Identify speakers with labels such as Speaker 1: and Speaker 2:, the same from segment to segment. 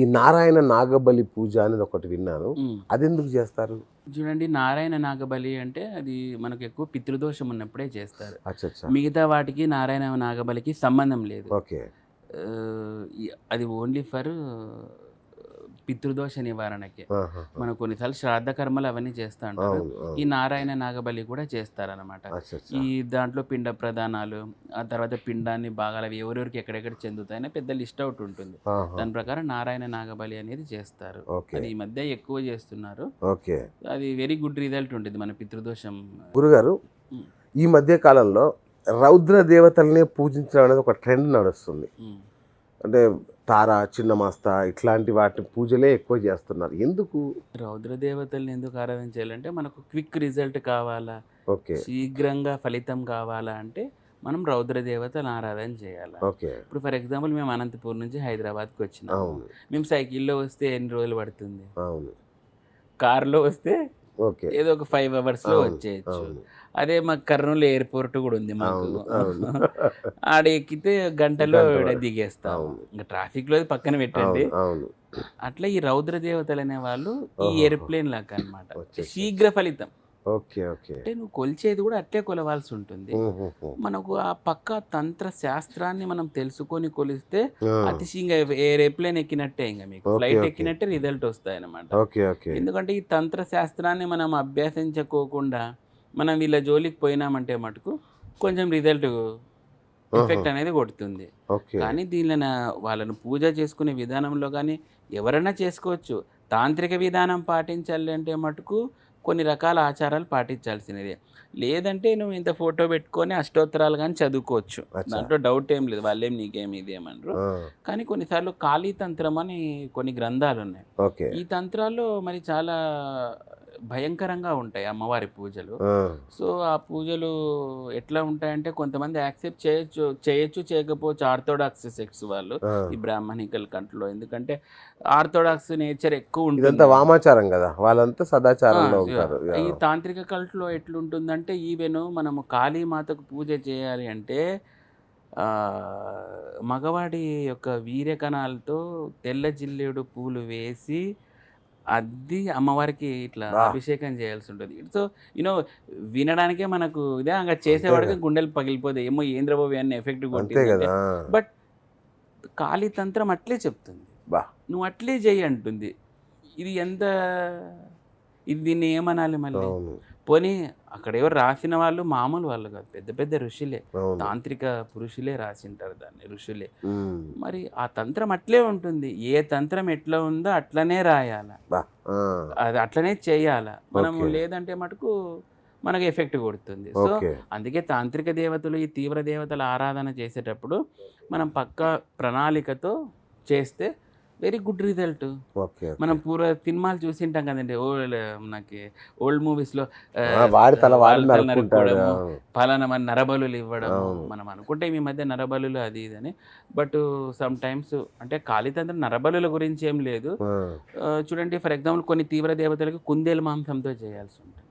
Speaker 1: ఈ నారాయణ నాగబలి పూజ అనేది ఒకటి విన్నాను. అది ఎందుకు చేస్తారు?
Speaker 2: చూడండి నారాయణ నాగబలి అంటే అది మనకు ఎక్కువ పితృదోషం ఉన్నప్పుడే చేస్తారు. మిగతా వాటికి నారాయణ నాగబలికి సంబంధం లేదు.
Speaker 1: ఓకే.
Speaker 2: అది ఓన్లీ ఫర్ పితృదోష నివారణకి. మనం కొన్నిసార్లు శ్రాద్ధ కర్మలు అవన్నీ చేస్తూ ఉంటారు. ఈ నారాయణ నాగబలి కూడా చేస్తారనమాట. ఈ దాంట్లో పిండ ప్రధానాలు ఆ తర్వాత పిండాన్ని భాగాలు అవి ఎవరెవరికి ఎక్కడెక్కడ చెందుతాయని పెద్ద లిస్ట్ అవుట్ ఉంటుంది. దాని ప్రకారం నారాయణ నాగబలి అనేది చేస్తారు అది ఈ మధ్య ఎక్కువ చేస్తున్నారు అది వెరీ గుడ్ రిజల్ట్ ఉంటుంది మన పితృదోషం
Speaker 1: గురుగారు. ఈ మధ్య కాలంలో రౌద్ర దేవతల్ని పూజించడం అనేది ఒక ట్రెండ్ నడుస్తుంది. అంటే తార చిన్న మాస్తా ఇట్లాంటి వాటి పూజలే ఎక్కువ చేస్తున్నారు. ఎందుకు?
Speaker 2: రౌద్ర దేవతల్ని ఎందుకు ఆరాధించాలంటే మనకు క్విక్ రిజల్ట్ కావాలా?
Speaker 1: ఓకే.
Speaker 2: శీఘ్రంగా ఫలితం కావాలా అంటే మనం రౌద్ర దేవతను ఆరాధన చేయాలి?
Speaker 1: ఓకే.
Speaker 2: ఇప్పుడు ఫర్ ఎగ్జాంపుల్ మేము అనంతపూర్ నుంచి హైదరాబాద్కి వచ్చినాము. మేము సైకిల్లో వస్తే ఎన్ని రోజులు పడుతుంది?
Speaker 1: అవును.
Speaker 2: కార్లో వస్తే ఏదో ఒక ఫైవ్ అవర్స్లో
Speaker 1: అవును,
Speaker 2: వచ్చేయచ్చు. అదే మాకు కర్నూలు ఎయిర్పోర్ట్ కూడా ఉంది మాకు. ఆడ ఎక్కితే గంటలో దిగేస్తాం. ఇంకా ట్రాఫిక్లో పక్కన పెట్టండి. అట్లా ఈ రౌద్ర దేవతలు అనే వాళ్ళు ఈ. ఎయిర్ప్లేన్ లాగా అనమాట. శీఘ్ర ఫలితం.
Speaker 1: Okay okay.
Speaker 2: అంటే నువ్వు కొలిచేది కూడా అట్లే కొలవాల్సి ఉంటుంది. మనకు ఆ పక్క తంత్ర శాస్త్రాన్ని మనం తెలుసుకొని కొలిస్తే
Speaker 1: ఆ,
Speaker 2: అతి శీఘ్ర ఎయిర్ప్లేన్ ఎక్కినట్టే ఇంకా మీకు. ఫ్లైట్. ఎక్కినట్టే రిజల్ట్ వస్తాయి అనమాట ఎందుకంటే ఈ తంత్ర శాస్త్రాన్ని మనం అభ్యాసించుకోకుండా మనం వీళ్ళ జోలికి పోయినామంటే మటుకు కొంచెం రిజల్ట్ ఎఫెక్ట్ అనేది కొడుతుంది. కానీ దీనిలో వాళ్ళను పూజ చేసుకునే విధానంలో కానీ ఎవరైనా చేసుకోవచ్చు. తాంత్రిక విధానం పాటించాలి అంటే మటుకు కొన్ని రకాల ఆచారాలు పాటించాల్సినదే. లేదంటే నువ్వు ఇంత ఫోటో పెట్టుకొని అష్టోత్తరాలు కానీ చదువుకోవచ్చు. దాంట్లో డౌట్ ఏం లేదు. వాళ్ళేం నీకేం ఇదేమనరు
Speaker 1: ఆ,
Speaker 2: కానీ కొన్నిసార్లు కాళీ తంత్రం అని కొన్ని గ్రంథాలు ఉన్నాయి.
Speaker 1: ఓకే.
Speaker 2: ఈ తంత్రాల్లో మరి చాలా భయంకరంగా ఉంటాయి అమ్మవారి పూజలు. సో ఆ పూజలు ఎట్లా ఉంటాయంటే కొంతమంది యాక్సెప్ట్ చేయొచ్చు చేయొచ్చు చేయకపోవచ్చు ఆర్థోడాక్స్ సెక్స్ వాళ్ళు. ఈ బ్రాహ్మణికల్ కంట్రీలో ఎందుకంటే ఆర్థోడాక్స్ నేచర్ ఎక్కువ
Speaker 1: ఇదంతా
Speaker 2: ఉంటుంది
Speaker 1: వామాచారం కదా వాళ్ళంతా సదాచారంలో ఉంటారు.
Speaker 2: ఈ తాంత్రిక కల్ట్లో ఎట్లుంటుందంటే ఈవెన్ మనము కాళీమాతకు పూజ చేయాలి అంటే ఆ, మగవాడి యొక్క వీర్య కణాలతో తెల్ల జిల్లేడు పూలు వేసి అద్ది అమ్మవారికి ఇట్లా. అభిషేకం చేయాల్సి ఉంటుంది సో యూనో వినడానికే మనకు ఇదే ఇంకా చేసేవాడికి. గుండెలు పగిలిపోతాయి. ఏమో ఏంద్రబాబు అన్ని ఎఫెక్ట్ కొట్టింది బట్ కాళీ తంత్రం అట్లే చెప్తుంది.
Speaker 1: బా.
Speaker 2: నువ్వు అట్లే చెయ్యి అంటుంది. ఇది ఎంత ఇది దీన్ని ఏమనాలి మళ్ళీ? పోనీ అక్కడ ఎవరు రాసిన వాళ్ళు మామూలు వాళ్ళు కాదు పెద్ద పెద్ద ఋషులే. తాంత్రిక పురుషులే రాసింటారు దాన్ని ఋషులే. మరి ఆ తంత్రం అట్లే ఉంటుంది. ఏ తంత్రం ఎట్లా ఉందో అట్లనే రాయాల? అది అట్లనే చేయాల? మనం. లేదంటే మటుకు మనకు ఎఫెక్ట్ కొడుతుంది. సో అందుకే తాంత్రిక దేవతలు ఈ తీవ్ర దేవతల ఆరాధన చేసేటప్పుడు మనం పక్క ప్రణాళికతో చేస్తే వెరీ గుడ్ రిజల్ట్
Speaker 1: ఓకే
Speaker 2: మనం పూర్వ సినిమాలు చూసింటాం కదండి. ఓల్డ్ మనకి ఓల్డ్ మూవీస్లో
Speaker 1: నరుక్కుంటాడు. అవును.
Speaker 2: ఫలానా మన నరబలులు ఇవ్వడం. మనం అనుకుంటే ఈ మధ్య నరబలులు అది ఇది అని బట్ సమ్ టైమ్స్ అంటే కాళీతంత్ర నరబలుల గురించి ఏం లేదు. చూడండి ఫర్ ఎగ్జాంపుల్ కొన్ని తీవ్ర దేవతలకు కుందేలు మాంసంతో చేయాల్సి ఉంటుంది.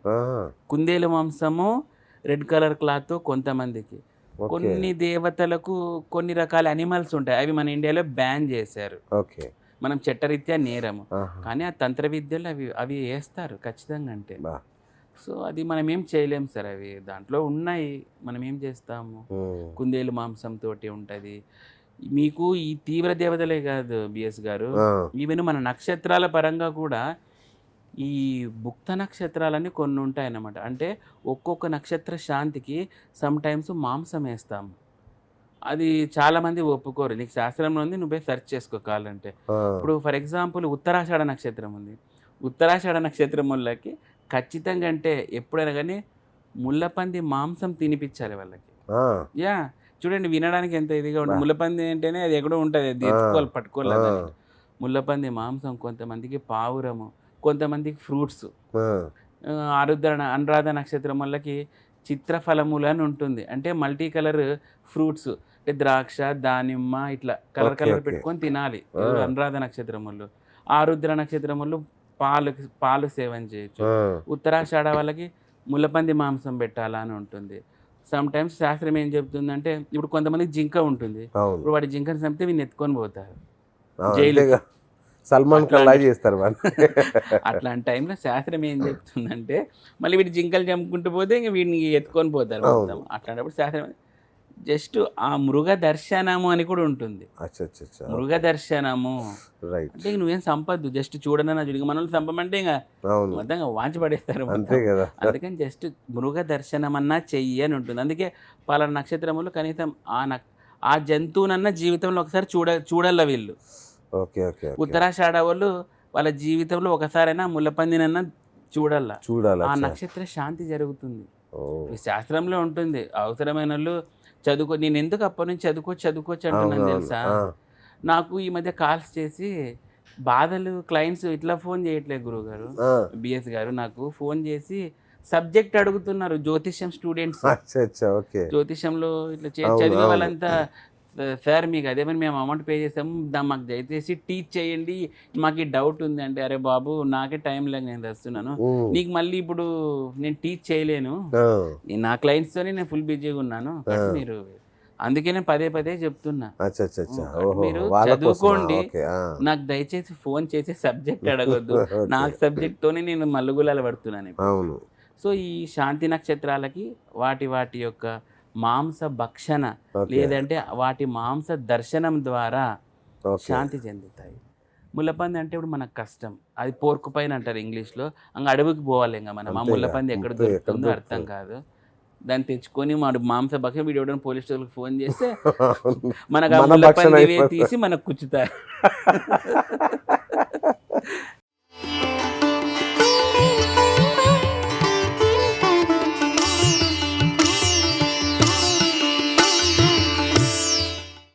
Speaker 2: కుందేలు మాంసము రెడ్ కలర్ క్లాత్ కొంతమందికి. కొన్ని దేవతలకు కొన్ని రకాల అనిమల్స్ ఉంటాయి. అవి మన ఇండియాలో బ్యాన్ చేశారు.
Speaker 1: ఓకే.
Speaker 2: మనం చట్టరీత్యా నేరము. కానీ ఆ తంత్ర విద్యలు అవి అవి వేస్తారు ఖచ్చితంగా అంటే. సో అది మనం ఏం చేయలేం సార్ అవి. దాంట్లో ఉన్నాయి. మనం ఏం చేస్తాము? కుందేలు మాంసంతో ఉంటుంది. మీకు ఈ తీవ్ర దేవతలే కాదు బిఎస్ గారు. ఈవెన్ మన నక్షత్రాల పరంగా కూడా ఈ భుక్త నక్షత్రాలని కొన్ని ఉంటాయన్నమాట. అంటే ఒక్కొక్క నక్షత్ర శాంతికి సమ్ టైమ్స్ మాంసం వేస్తాము. అది చాలామంది ఒప్పుకోరు. నీకు శాస్త్రంలో ఉంది నువ్వే సెర్చ్ చేసుకో కావాలంటే. ఇప్పుడు ఫర్ ఎగ్జాంపుల్ ఉత్తరాషాఢ నక్షత్రం ఉంది. ఉత్తరాషాఢ నక్షత్రం వాళ్ళకి ఖచ్చితంగా అంటే ఎప్పుడైనా కానీ ముళ్ళపంది మాంసం తినిపించాలి వాళ్ళకి. యా. చూడండి వినడానికి ఎంత ఇదిగా ఉంటుంది. ముళ్ళపంది అంటేనే అది ఎక్కడో ఉంటుంది అది ఎత్తుకోవాలి దాన్ని. ముళ్ళపంది మాంసం కొంతమందికి పావురము కొంతమందికి ఫ్రూట్స్. ఆరుద్ర అనురాధ నక్షత్రం వాళ్ళకి చిత్రఫలములు అని ఉంటుంది. అంటే మల్టీ కలర్ ఫ్రూట్స్. అంటే ద్రాక్ష దానిమ్మ ఇట్లా కలర్ కలర్. పెట్టుకొని తినాలి. అనురాధ నక్షత్రం వాళ్ళు ఆరుద్ర నక్షత్రం వాళ్ళు పాలు పాలు సేవన చేయొచ్చు. ఉత్తరాషాఢ వాళ్ళకి ముళ్ళపంది మాంసం పెట్టాలా అని ఉంటుంది. సమ్ టైమ్స్ శాస్త్రం ఏం చెప్తుందంటే ఇప్పుడు కొంతమంది జింక ఉంటుంది. ఇప్పుడు వాడి జింకని చంపితే వీళ్ళు ఎత్తుకొని పోతారు.
Speaker 1: సల్మాన్ ఖాన్ చేస్తారు వాళ్ళు.
Speaker 2: అట్లాంటి టైంలో శాస్త్రం ఏం చెప్తుందంటే మళ్ళీ వీటి జింకలు చంపుకుంటూ పోతే ఇంక వీడిని ఎత్తుకొని పోతారు అట్లాంటప్పుడు శాస్త్రం జస్ట్ ఆ మృగ దర్శనము అని కూడా ఉంటుంది. మృగ దర్శనము అంటే నువ్వేం సంపద్దు జస్ట్ చూడనన్నా చూడు మన వాళ్ళు సంపమంటే ఇంకా మొత్తంగా వాంచి పడేస్తారు అందుకని జస్ట్ మృగ దర్శనం అన్నా చెయ్యి అని ఉంటుంది. అందుకే పలానా నక్షత్రములు కనీసం ఆ నక్ ఆ జంతువునన్నా జీవితంలో ఒకసారి చూడ చూడాల వీళ్ళు. ఉత్తరాషాఢ వాళ్ళు వాళ్ళ జీవితంలో ఒకసారైనా ముళ్ళపందినన్నా చూడాల
Speaker 1: చూడాలి
Speaker 2: ఆ. నక్షత్ర శాంతి జరుగుతుంది. శాస్త్రంలో ఉంటుంది. అవసరమైన వాళ్ళు చదువుకో నేను ఎందుకు అప్పటి నుంచి చదువుకోవచ్చు చదువుకోవచ్చు అంటున్నాను. తెలుసా నాకు ఈ మధ్య కాల్స్ చేసి బాధలు క్లయింట్స్ ఇట్లా ఫోన్ చేయట్లేదు గురువు గారు. బిఎస్ గారు నాకు ఫోన్ చేసి సబ్జెక్ట్ అడుగుతున్నారు జ్యోతిష్యం స్టూడెంట్స్ జ్యోతిష్యంలో ఇట్లా చదివే. వాళ్ళంతా సార్ మీకు అదేమని మేము అమౌంట్ పే చేసాము. దా మాకు దయచేసి టీచ్ చేయండి. మాకు ఈ డౌట్ ఉంది అంటే అరే బాబు నాకే టైం లేక నేను వస్తున్నాను
Speaker 1: ఉమ్.
Speaker 2: నీకు మళ్ళీ ఇప్పుడు నేను టీచ్ చేయలేను. నా క్లయింట్స్తోనే నేను ఫుల్ బిజీగా ఉన్నాను. మీరు అందుకే నేను పదే పదే చెప్తున్నా. మీరు? చదువుకోండి. నాకు దయచేసి ఫోన్ చేసి సబ్జెక్ట్ అడగొద్దు. నాకు సబ్జెక్ట్తోనే నేను మల్లుగులాలు పడుతున్నాను సో ఈ శాంతి నక్షత్రాలకి వాటి వాటి యొక్క మాంస భక్షణ లేదంటే వాటి మాంస దర్శనం ద్వారా శాంతి చెందుతాయి. ముల్లపంది అంటే ఇప్పుడు మనకు కష్టం. అది పోర్కు పైన అంటారు ఇంగ్లీష్లో. అంగ అడవికి పోవాలి ఇంకా మనం. ఆ. ముల్లపంది ఎక్కడ దొరుకుతుందో అర్థం కాదు. దాన్ని తెచ్చుకొని మన మాంస భక్షణ వీడియో పోలీస్ స్టేషన్కి ఫోన్ చేస్తే మనకు ఆ ముల్లపంది. తీసి మనకు కుచ్చుతారు